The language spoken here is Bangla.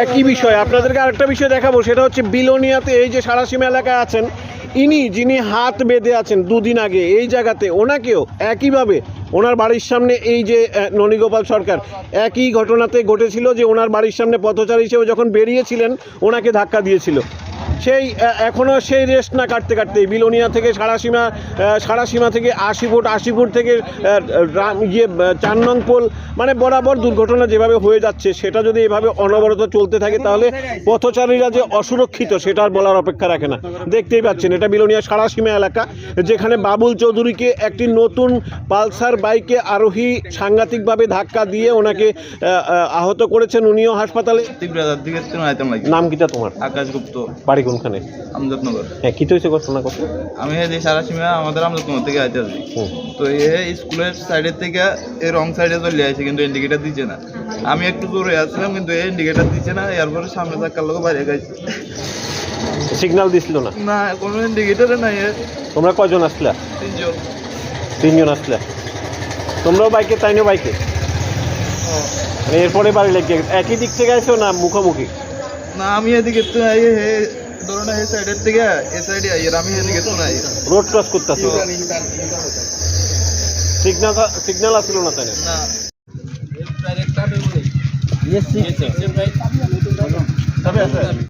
একই বিষয়, আপনাদেরকে আরেকটা বিষয় দেখাবো, সেটা হচ্ছে বিলোনিয়াতে এই যে সারাসীমা এলাকায় আছেন, ইনি যিনি হাত বেঁধে আছেন দুদিন আগে, এই জায়গাতে ওনাকেও একইভাবে ওনার বাড়ির সামনে এই যে ননীগোপাল সরকার, একই ঘটনাতে ঘটেছিল যে ওনার বাড়ির সামনে পথচারী হিসেবে যখন বেরিয়েছিলেন, ওনাকে ধাক্কা দিয়েছিল। সেই এখনও সেই রেস্ট না কাটতে কাটতে বিলোনিয়া থেকে সারাসীমা সারাসীমা থেকে আশি ফুট আশি ফুট থেকে ইয়ে আহ, চার নং পোল মানে বরাবর দুর্ঘটনা যেভাবে হয়ে যাচ্ছে সেটা যদি এভাবে অনবরত চলতে থাকে তাহলে পথচারীরা যে অসুরক্ষিত সেটা আর বলার অপেক্ষা রাখে না। দেখতেই পাচ্ছেন এটা বিলোনিয়া সারাসীমা এলাকা যেখানে বাবুল চৌধুরীকে একটি নতুন পালসার বাইকে আরোহী সাংঘাতিকভাবে ধাক্কা দিয়ে ওনাকে আহ, আহ, আহত করেছেন। উনিও হাসপাতালে নাম কিটা তোমার? আকাশ গুপ্ত। বাড়ি কোনখানে আমজাদনগর। হ্যাঁ কি হয়েছে ঘটনা কত? আমি এই সারা সীমা আমাদের আমজাদনগর থেকে আইতে আসি। তো এ স্কুলের সাইডের থেকে এ রং সাইডে চলে আসছে কিন্তু ইন্ডিকেটার দিচ্ছে না। আমি একটু জোরে আসছিলাম কিন্তু এ ইন্ডিকেটার দিচ্ছে না এরপরে সামনে চাকার লোক বাইরে গেছে। সিগন্যাল দিছিল না? না কোনো ইন্ডিকেটারে নাই তোমরা কজন আসলা? তিনজন। তিনজন আসলা? তোমরাও বাইকে তাইনও বাইকে? মানে এরপরে বাড়ি লেগে একই দিক থেকে আসো না মুখোমুখি? না আমি এদিকে তো আই হে ধরো না এই সাইডের থেকে এ সাইডে আই আর আমি এদিকে তো নাই রোড ক্রস করতেছো? সিগন্যাল সিগন্যাল আসছিল না তাই না। তবে